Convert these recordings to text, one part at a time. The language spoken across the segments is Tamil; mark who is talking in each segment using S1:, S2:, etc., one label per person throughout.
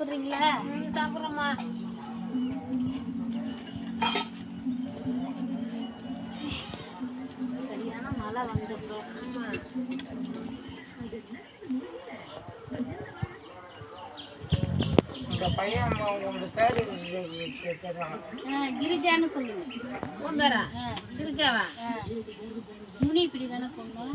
S1: சாப்பிட்றீங்களா?
S2: சாப்பிட்றோம்மா.
S1: சரியான மழை வந்துடும்
S2: இந்த பையன் உங்க பேர்
S1: கிரிஜான்னு சொல்லுங்க.
S2: உன் பேரா? திருச்சாவா
S1: முனி இப்படி தானே சொன்னோம்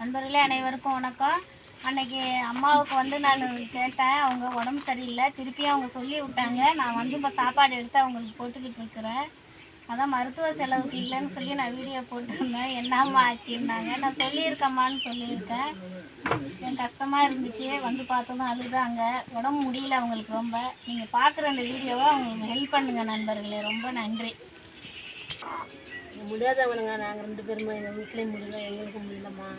S1: நண்பர்களே அனைவருக்கும் வணக்கம். அன்னைக்கு அம்மாவுக்கு வந்து நான் கேட்டேன் அவங்க உடம்பு சரியில்லை. திருப்பியும் அவங்க சொல்லி விட்டாங்க நான் வந்து இப்போ சாப்பாடு எடுத்து அவங்களுக்கு போட்டுக்கிட்டு இருக்கிறேன். அதான் மருத்துவ செலவுக்கு இல்லைன்னு சொல்லி நான் வீடியோ போட்டிருந்தேன். என்னம்மா ஆச்சுன்னாங்க. நான் சொல்லியிருக்கம்மான்னு சொல்லியிருக்கேன். எனக்கு கஷ்டமாக இருந்துச்சு. வந்து பார்த்ததும் அழுதாங்க உடம்பு முடியல அவங்களுக்கு ரொம்ப. நீங்கள் பார்க்குற அந்த வீடியோவை அவங்களுக்கு ஹெல்ப் பண்ணுங்கள் நண்பர்களே. ரொம்ப நன்றி.
S2: முடியாதவனுங்க. நாங்கள் ரெண்டு பேருமா எங்கள் வீட்லேயும் முடியல. எங்களுக்கும் முடியலம்மா.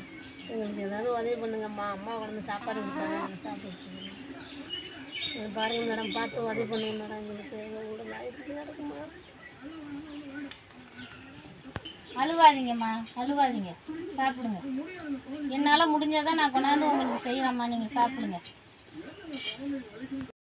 S2: எங்களுக்கு ஏதாவது உதவி பண்ணுங்கம்மா. அம்மா உடனே சாப்பாடு கொடுத்தாங்க நாங்கள் சாப்பிட்டு பாருங்க மேடம். பார்த்து உதவி பண்ணுங்க மேடம். எங்களுக்கு எங்கள் உடம்பு நடக்குமா
S1: அழுவாதீங்கம்மா அழுவாதீங்க. சாப்பிடுங்க. என்னால் முடிஞ்சதை நான் கொண்டாந்து உங்களுக்கு செய்யலாம்மா நீங்கள் சாப்பிடுங்க.